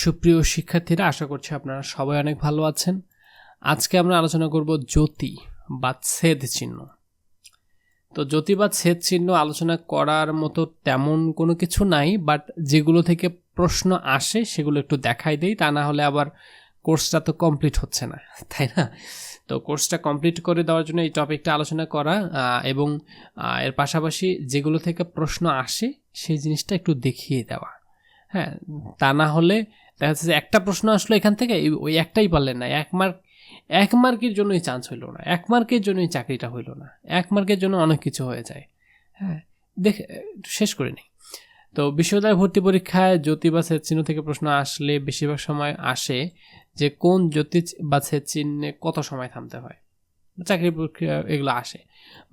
সুপ্রিয় শিক্ষার্থীরা, আশা করছি আপনারা সবাই অনেক ভালো আছেন। আজকে আমরা আলোচনা করব জ্যোতি বা ছেদ চিহ্ন। তো জ্যোতি বা ছেদ চিহ্ন আলোচনা করার মতো তেমন কোনো কিছু নাই বাট যেগুলো থেকে প্রশ্ন আসে সেগুলো একটু দেখাই দেই, তা না হলে আবার কোর্সটা তো কমপ্লিট হচ্ছে না, তাই না? তো কোর্সটা কমপ্লিট করে দেওয়ার জন্য এই টপিকটা আলোচনা করা এবং এর পাশাপাশি যেগুলো থেকে প্রশ্ন আসে সেই জিনিসটা একটু দেখিয়ে দেওয়া। হ্যাঁ তা না হলে দেখা যাচ্ছে যে একটা প্রশ্ন আসলো এখান থেকে ওই একটাই পারলেন না। এক মার্ক, এক মার্কের জন্যই চান্স হইল না, এক মার্কের জন্যই চাকরিটা হইল না, এক মার্কের জন্য অনেক কিছু হয়ে যায়। হ্যাঁ দেখ শেষ করে নিই। তো বিশ্ববিদ্যালয় ভর্তি পরীক্ষায় জ্যোতি বা চিহ্ন থেকে প্রশ্ন আসলে বেশিরভাগ সময় আসে যে কোন জ্যোতি বা চিহ্নে কত সময় থামতে হয়। চাকরি প্রক্রিয়া এগুলো আসে।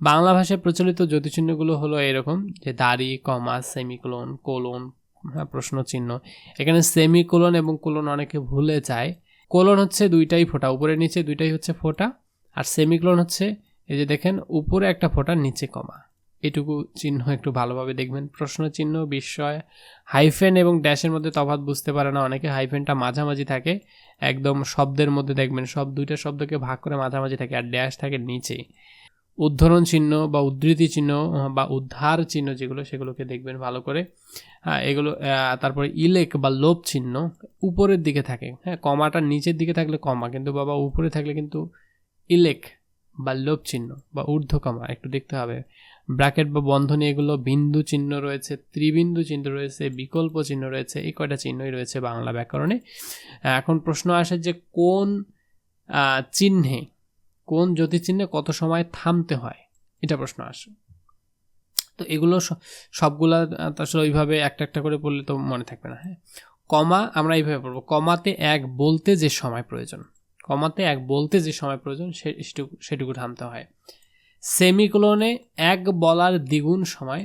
বাংলা ভাষায় প্রচলিত জ্যোতিচিহ্নগুলো হলো এরকম যে দাড়ি, কমা, সেমিকোলন, কোলন হ্যাঁ প্রশ্ন চিহ্ন এখানে সেমিকোলন এবং কোলন অনেকে ভুলে যায়। কোলন হচ্ছে দুইটাই ফোঁটা, উপরে নিচে দুইটাই হচ্ছে ফোঁটা, আর সেমিকোলন হচ্ছে, এই যে দেখেন, উপরে একটা ফোঁটা, নিচে কমা। এটুকু চিহ্ন একটু ভালোভাবে দেখবেন। প্রশ্ন চিহ্ন বিস্ময় হাইফেন এবং ড্যাশের মধ্যে তফাৎ বুঝতে পারে না। অনেকে হাইফেনটা মাঝামাঝি থাকে, একদম শব্দের মধ্যে দেখবেন, সব দুইটা শব্দকে ভাগ করে মাঝামাঝি থাকে, আর ড্যাশ থাকে নিচে। উদ্ধরণ চিহ্ন বা উদ্ধৃতি চিহ্ন বা উদ্ধার চিহ্ন যেগুলো, সেগুলোকে দেখবেন ভালো করে। হ্যাঁ এগুলো তারপরে ইলেক বা লোভ চিহ্ন উপরের দিকে থাকে। হ্যাঁ কমাটা নিচের দিকে থাকলে কমা, কিন্তু বাবা উপরে থাকলে কিন্তু ইলেক বা লোভ চিহ্ন বা ঊর্ধ্বকমা, একটু দেখতে হবে। ব্র্যাকেট বা বন্ধনী, এগুলো বিন্দু চিহ্ন রয়েছে, ত্রিবিন্দু চিহ্ন রয়েছে, বিকল্প চিহ্ন রয়েছে, এই কয়টা চিহ্নই রয়েছে বাংলা ব্যাকরণে। এখন প্রশ্ন আসে যে কোন চিহ্নে কোন জ্যোতি চিহ্নে কত সময় থামতে হয়? এটা প্রশ্ন আসে। তো এগুলো সবগুলা আসলে ওইভাবে একটা একটা করে পড়লে তো মনে থাকবে না হ্যাঁ? কমা, আমরা এইভাবে পড়ব। কমাতে এক বলতে যে সময় প্রয়োজন। কমাতে এক বলতে যে সময় প্রয়োজন সেটুকু সেটুকু থামতে হয়। সেমিকোলনে এক বলার দ্বিগুণ সময়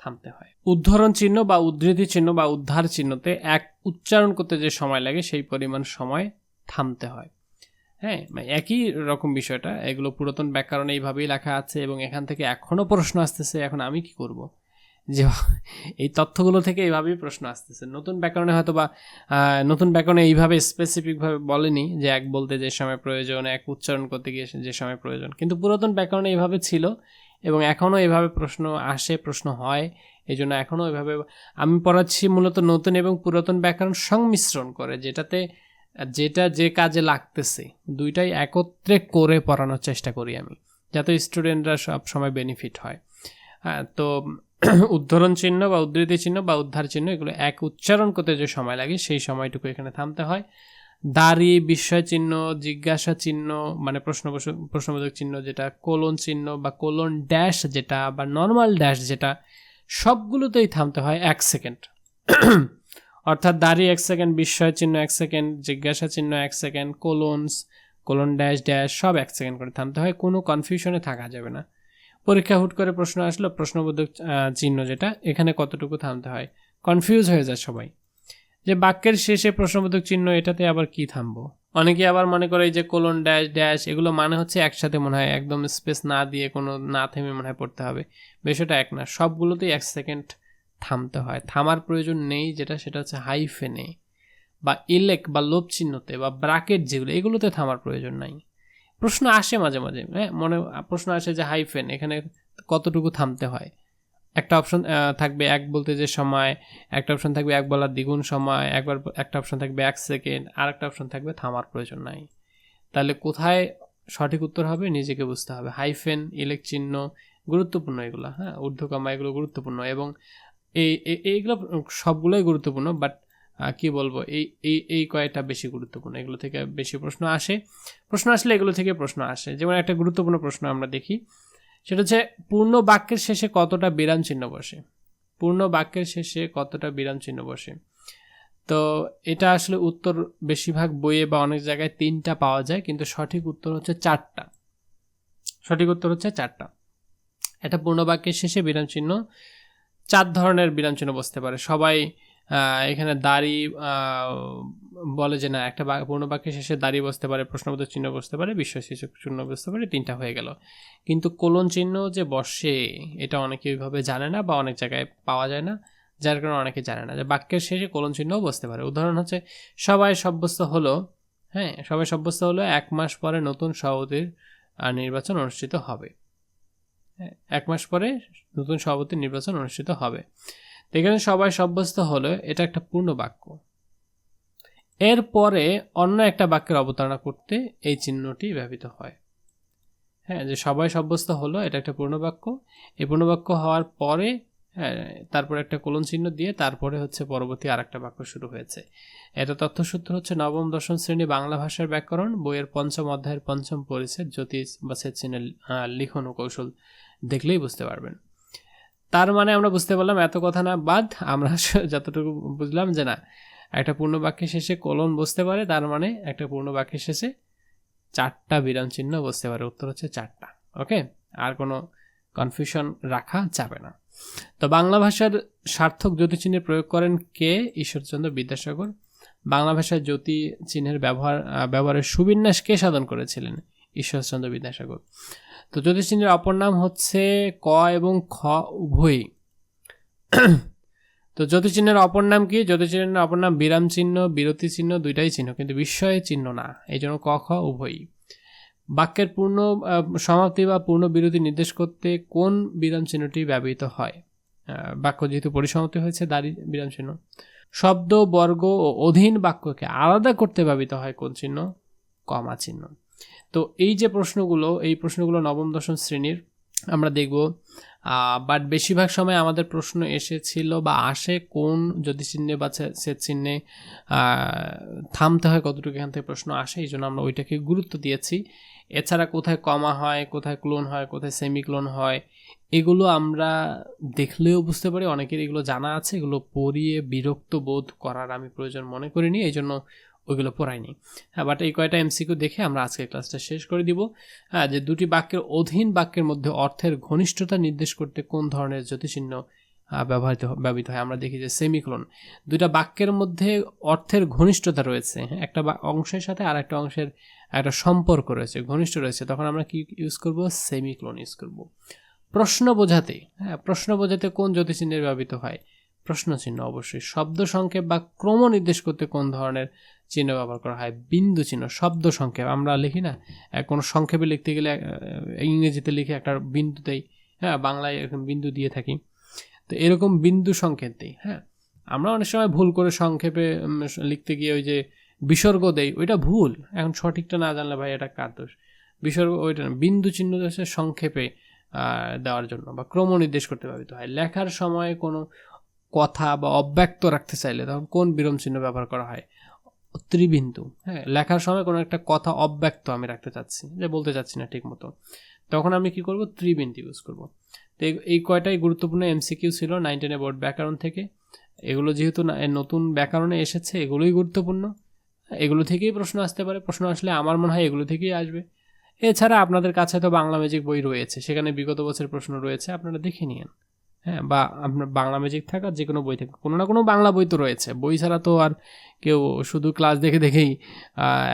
থামতে হয়। উদ্ধরণ চিহ্ন বা উদ্ধৃতি চিহ্ন বা উদ্ধার চিহ্নতে এক উচ্চারণ করতে যে সময় লাগে, সেই পরিমাণ সময় থামতে হয়। হ্যাঁ মানে একই রকম বিষয়টা। এগুলো পুরাতন ব্যাকরণে এইভাবেই লেখা আছে এবং এখান থেকে এখনও প্রশ্ন আসতেছে, এখন আমি কি করব? যে এই তথ্যগুলো থেকে এইভাবেই প্রশ্ন আসতেছে। নতুন ব্যাকরণে হয়তো বা নতুন ব্যাকরণে এইভাবে স্পেসিফিকভাবে বলেনি যে এক বলতে যে সময় প্রয়োজন, এক উচ্চারণ করতে গিয়ে যে সময় প্রয়োজন। কিন্তু পুরাতন ব্যাকরণে এইভাবে ছিল এবং এখনও এভাবে প্রশ্ন আসে, প্রশ্ন হয়। এই জন্য এখনও এভাবে আমি পড়াচ্ছি মূলত নতুন এবং পুরাতন ব্যাকরণ সংমিশ্রণ করে, যেটাতে যেটা যে কাজে লাগতেছে, দুইটাই একত্রে করে পড়ানোর চেষ্টা করি আমি, যাতে স্টুডেন্টরা সব সময় বেনিফিট হয়। হ্যাঁ তো উদ্ধরণ চিহ্ন বা উদ্ধৃতি চিহ্ন বা উদ্ধার চিহ্ন, এগুলো এক উচ্চারণ করতে যে সময় লাগে, সেই সময়টুকু এখানে থামতে হয়। দাড়ি, বিস্ময় চিহ্ন, জিজ্ঞাসা চিহ্ন মানে প্রশ্ন প্রশ্নবোধক চিহ্ন যেটা, কোলন চিহ্ন বা কোলন ড্যাশ যেটা বা নর্মাল ড্যাশ যেটা, সবগুলোতেই থামতে হয় এক সেকেন্ড অর্থাৎ দাড়ি এক সেকেন্ড, বিস্ময় চিহ্ন এক সেকেন্ড, জিজ্ঞাসা চিহ্ন এক second colons colon dash dash সব এক সেকেন্ড করে থামতে হয়, কোনো কনফিউশনে থাকা যাবে না। পরীক্ষা হুট করে প্রশ্ন আসলো, প্রশ্নবোধক চিহ্ন যেটা, এখানে কতটুকু থামতে হয়? কনফিউজ হয়ে যায় সবাই। যে বাক্যের শেষে প্রশ্নবোধক চিহ্ন, এটাতে আবার কি থামবো? অনেকে আবার মনে করে যে কোলন ড্যাশ ড্যাশ এগুলো মানে হচ্ছে একসাথে মনে হয়, একদম স্পেস না দিয়ে কোনো না থেমে মনে হয় পড়তে হবে। বিষয়টা এক না, সবগুলোতেই এক সেকেন্ড থামতে হয়। থামার প্রয়োজন নেই যেটা, সেটা হচ্ছে হাইফেনে বা ইলেক বা লোভ চিহ্নতে বা ব্রাকেট যেগুলো, এগুলোতে থামার প্রয়োজন নাই। প্রশ্ন আসে মাঝে মাঝে হ্যাঁ? মনে, প্রশ্ন আসে যে হাইফেন এখানে কতটুকু থামতে হয়? একটা অপশন থাকবে এক বলতে যে সময়, একটা অপশন থাকবে এক বলার দ্বিগুণ সময়, একবার একটা অপশন থাকবে এক সেকেন্ড আর একটা অপশন থাকবে থামার প্রয়োজন নাই। তাহলে কোথায় সঠিক উত্তর হবে? নিজেকে বুঝতে হবে। হাইফেন ইলেক চিহ্ন, গুরুত্বপূর্ণ এগুলো হ্যাঁ? ঊর্ধ্বকমা এগুলো গুরুত্বপূর্ণ এবং এই, এই- এইগুলো সবগুলোই গুরুত্বপূর্ণ বাট কি বলব, এই এই এই কয়েকটা বেশি গুরুত্বপূর্ণ, এগুলো থেকে বেশি প্রশ্ন আসে। প্রশ্ন আসলে এগুলো থেকে প্রশ্ন আসে। যেমন একটা গুরুত্বপূর্ণ প্রশ্ন আমরা দেখি, সেটা হচ্ছে, পূর্ণ বাক্যের শেষে কতটা বিরাম চিহ্ন বসে? পূর্ণ বাক্যের শেষে কতটা বিরাম চিহ্ন বসে? তো এটা আসলে উত্তর বেশিরভাগ বইয়ে বা অনেক জায়গায় তিনটা পাওয়া যায়, কিন্তু সঠিক উত্তর হচ্ছে চারটা। সঠিক উত্তর হচ্ছে চারটা। এটা পূর্ণ বাক্যের শেষে বিরাম চিহ্ন চার ধরনের বিরাম চিহ্ন বসতে পারে। সবাই এখানে দাড়ি বলে যে না, একটা পূর্ণ বাক্যের শেষে দাড়ি বসতে পারে, প্রশ্নবোধক চিহ্ন বসতে পারে বিশ্বাসসূচক চিহ্ন বসতে পারে, তিনটা হয়ে গেল। কিন্তু কোলন চিহ্ন যে বসে, এটা অনেকে ওইভাবে জানে না বা অনেক জায়গায় পাওয়া যায় না, যার কারণে অনেকে জানে না। যে বাক্যের শেষে কোলন চিহ্নও বসতে পারে। উদাহরণ হচ্ছে, সবাই সাব্যস্ত হলো হ্যাঁ সবাই সাব্যস্ত হলো, এক মাস পরে নতুন সভাপতির নির্বাচন অনুষ্ঠিত হবে। এক মাস পরে নতুন সভাপতি নির্বাচন অনুষ্ঠিত হবে। এখানে সবাই সাব্যস্ত হলো, এটা একটা পূর্ণ বাক্য। এর পরে অন্য একটা বাক্যের অবতারণা করতে এই চিহ্নটি ব্যবহৃত হয়। হ্যাঁ যে সবাই সাব্যস্ত হলো, এটা একটা পূর্ণবাক্য এই পূর্ণবাক্য হওয়ার পরে হ্যাঁ তারপরে একটা কোলন চিহ্ন দিয়ে তারপরে হচ্ছে পরবর্তী আর একটা বাক্য শুরু হয়েছে। এটা তথ্যসূত্র হচ্ছে নবম, দশম শ্রেণি বাংলা ভাষার ব্যাকরণ, বইয়ের পঞ্চম অধ্যায়ের পঞ্চম পরিচ্ছেদ, জ্যোতিষ বা সেট চিহ্নের লিখন ও কৌশল। দেখলেই বুঝতে পারবেন। তার মানে আমরা বুঝতে পারলাম এত কথা না বাদ, আমরা যতটুকু বুঝলাম যে না, একটা পূর্ণ বাক্যের শেষে কোলন বসতে পারে, তার মানে একটা পূর্ণ বাক্যের শেষে চারটা বিরাম চিহ্ন বসতে পারে, উত্তর হচ্ছে চারটা। ওকে আর কোনো কনফিউশন রাখা যাবে না। তো বাংলা ভাষার সার্থক জ্যোতি চিহ্নের প্রয়োগ করেন কে? ঈশ্বরচন্দ্র বিদ্যাসাগর। বাংলা ভাষায় জ্যোতি চিহ্নের ব্যবহার ব্যবহারের সুবিন্যাস কে সাধন করেছিলেন? ঈশ্বরচন্দ্র বিদ্যাসাগর। তো জ্যোতি চিহ্নের অপর নাম হচ্ছে ক এবং খ উভয়ই। তো জ্যোতি চিহ্নের অপর নাম কি? জ্যোতি চিহ্নের অপর নাম বিরাম চিহ্ন, বিরতি চিহ্ন, দুইটাই চিহ্ন, কিন্তু বিস্ময় চিহ্ন না। এই জন্য ক, খ, উভয়ই। বাক্যের পূর্ণ সমাপ্তি বা পূর্ণ বিরতি নির্দেশ করতে কোন বিরাম চিহ্নটি ব্যবহৃত হয়? বাক্য যেহেতু পরিসমাপ্তি হয়েছে, দাঁড়ি বিরাম চিহ্ন। শব্দ, বর্গ ও অধীন বাক্যকে আলাদা করতে ব্যবহৃত হয় কোন চিহ্ন? কমা চিহ্ন। তো এই যে প্রশ্নগুলো, এই প্রশ্নগুলো নবম, দশম শ্রেণির, আমরা দেখব বাট বেশিরভাগ সময় আমাদের প্রশ্ন এসেছিল বা আসে কোন যদি চিহ্নে বা সেট চিহ্নে থামতে হয় কতটুকু এখান থেকে প্রশ্ন আসে, এই জন্য আমরা ওইটাকে গুরুত্ব দিয়েছি। এছাড়া কোথায় কমা হয় কোথায় ক্লোন হয় কোথায় সেমি ক্লোন হয় এগুলো আমরা দেখলেও বুঝতে পারি। অনেকের এগুলো জানা আছে এগুলো পড়িয়ে বিরক্ত বোধ করার আমি প্রয়োজন মনে করিনি এই জন্য ওইগুলো পড়াইনি হ্যাঁ বাট এই কয়টা এমসিকিউ দেখে আমরা আজকের ক্লাসটা শেষ করে দিব। হ্যাঁ যে দুটি বাক্যের অধীন বাক্যের মধ্যে অর্থের ঘনিষ্ঠতা নির্দেশ করতে কোন ধরনের জ্যোতিচিহ্ন আহ, ব্যবহৃত ব্যবহৃত হয়? আমরা দেখি যে সেমিক্লোন। দুইটা বাক্যের মধ্যে অর্থের ঘনিষ্ঠতা রয়েছে। হ্যাঁ, একটা অংশের সাথে আর একটা অংশের একটা সম্পর্ক রয়েছে, ঘনিষ্ঠ রয়েছে, তখন আমরা কি ইউজ করব? সেমিক্লোন ইউজ করব। প্রশ্ন বোঝাতে হ্যাঁ প্রশ্ন বোঝাতে কোন জ্যোতিচিহ্নের ব্যবহৃত হয়? প্রশ্ন চিহ্ন অবশ্যই। শব্দ সংক্ষেপ বা ক্রম নির্দেশ করতে কোন ধরনের চিহ্ন ব্যবহার করা হয়? বিন্দু চিহ্ন, শব্দ সংক্ষেপ। আমরা লিখি না কোনো সংক্ষেপে লিখতে গেলে ইংরেজিতে লিখে একটা বিন্দু দেই হ্যাঁ বাংলায় এরকম বিন্দু দিয়ে থাকি। তো এরকম বিন্দু সংকেত দিই হ্যাঁ। আমরা অনেক সময় ভুল করে সংক্ষেপে লিখতে গিয়ে ওই যে বিসর্গ দেয় ওইটা ভুল। এখন সঠিকটা না জানলে ভাই এটা কার দোষ? বিসর্গ ওইটা না, বিন্দু চিহ্ন হচ্ছে সংক্ষেপে দেওয়ার জন্য বা ক্রম নির্দেশ করতে ব্যবহৃত হয়। লেখার সময় কোনো কথা বা অব্যক্ত রাখতে চাইলে তখন কোন বিরম চিহ্ন ব্যবহার করা হয়? ত্রিবিন্দু হ্যাঁ? লেখার সময় কোনো একটা কথা অব্যক্ত আমি রাখতে চাচ্ছি, যে বলতে চাচ্ছি না ঠিক মতো। তখন আমি কি করব? ত্রিবিন্দু ইউজ করব। তো এই- কয়টাই গুরুত্বপূর্ণ এমসিকিউ ছিল নাইনটিনে বোর্ড ব্যাকরণ থেকে। এগুলো যেহেতু নতুন ব্যাকরণে এসেছে, এগুলোই গুরুত্বপূর্ণ। এগুলো থেকেই প্রশ্ন আসতে পারে। প্রশ্ন আসলে আমার মনে হয় এগুলো থেকেই আসবে। এছাড়া আপনাদের কাছে তো বাংলা ম্যাজিক বই রয়েছে। সেখানে বিগত বছরের প্রশ্ন রয়েছে, আপনারা দেখে নিন হ্যাঁ বা আপনার বাংলা ম্যাজিক থাকা যে কোনো বই থেকে কোনো না কোনো বাংলা বই তো রয়েছে। বই ছাড়া তো আর কেউ শুধু ক্লাস দেখে দেখেই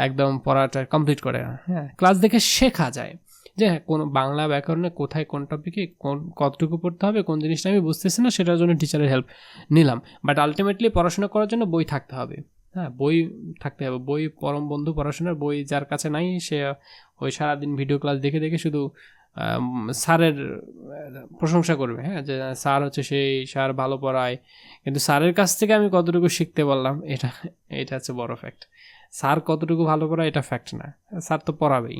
একদম পড়াটা কমপ্লিট করে না। হ্যাঁ ক্লাস দেখে শেখা যায়। যে হ্যাঁ কোন বাংলা ব্যাকরণে কোথায় কোন টপিকে কোন, কতটুকু পড়তে হবে, কোন জিনিসটা আমি বুঝতেছি না, সেটার জন্য টিচারের হেল্প নিলাম। বাট আলটিমেটলি পড়াশোনা করার জন্য বই থাকতে হবে। হ্যাঁ বই থাকতে হবে। বই পরম বন্ধু পড়াশোনার বই যার কাছে নাই সে ওই সারাদিন ভিডিও ক্লাস দেখে দেখে শুধু স্যারের প্রশংসা করবে। হ্যাঁ যে স্যার হচ্ছে সেই স্যার ভালো পড়ায়। কিন্তু স্যারের কাছ থেকে আমি কতটুকু শিখতে পারলাম এটা এটা হচ্ছে বড় ফ্যাক্ট স্যার কতটুকু ভালো পড়ায় এটা ফ্যাক্ট না। স্যার তো পড়াবেই।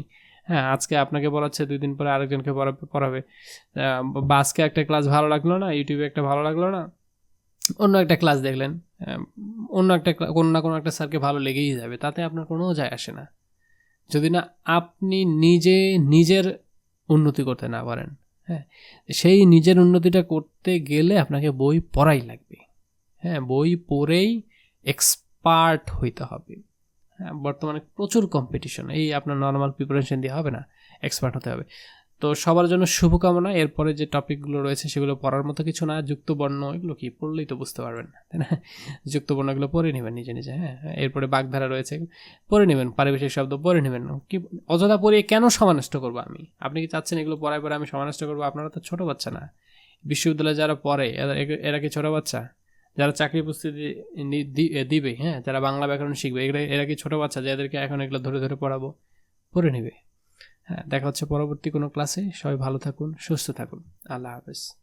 হ্যাঁ আজকে আপনাকে পড়াচ্ছে দুই দিন পরে আরেকজনকে পড়াবে পড়াবে। আহ, বা আজকে একটা ক্লাস ভালো লাগল না ইউটিউবে একটা ভালো লাগল না অন্য একটা ক্লাস দেখলেন। অন্য একটা কোনো না কোনো একটা স্যারকে ভালো লেগেই যাবে, তাতে আপনার কোনো যায় আসে না। যদি না আপনি নিজে নিজের উন্নতি করতে না পারেন হ্যাঁ সেই নিজের উন্নতিটা করতে গেলে আপনাকে বই পড়াই লাগবে হ্যাঁ বই পড়েই এক্সপার্ট হইতে হবে। হ্যাঁ বর্তমানে প্রচুর কম্পিটিশন এই আপনার নর্মাল প্রিপারেশন দিয়ে হবে না এক্সপার্ট হতে হবে। তো সবার জন্য শুভকামনা। এরপরে যে টপিকগুলো রয়েছে সেগুলো পড়ার মতো কিছু না। যুক্ত বর্ণ এগুলো কি পড়লেই তো বুঝতে পারবেন, তাই না? যুক্ত বর্ণগুলো পড়ে নেবেন নিজে নিজে হ্যাঁ? এরপরে বাগধারা রয়েছে, পড়ে নেবেন, পারিবেশিক শব্দ পড়ে নেবেন। কি অযথা পড়িয়ে কেন সমানষ্ট করব আমি? আপনি কি চাচ্ছেন এগুলো পড়ায় পরে আমি সমানষ্ট করব? আপনারা তো ছোট বাচ্চা না। বিশ্ববিদ্যালয়ে যারা পড়ে, এরা কি ছোটো বাচ্চা? যারা চাকরি প্রস্তুতি দিবে হ্যাঁ? যারা বাংলা ব্যাকরণ শিখবে, এগুলো, এরা কি ছোটো বাচ্চা যাদেরকে এখন এগুলো ধরে ধরে পড়াবো? পড়ে নেবে। হ্যাঁ দেখা হচ্ছে পরবর্তী কোনো ক্লাসে সবাই ভালো থাকুন সুস্থ থাকুন। আল্লাহ হাফেজ।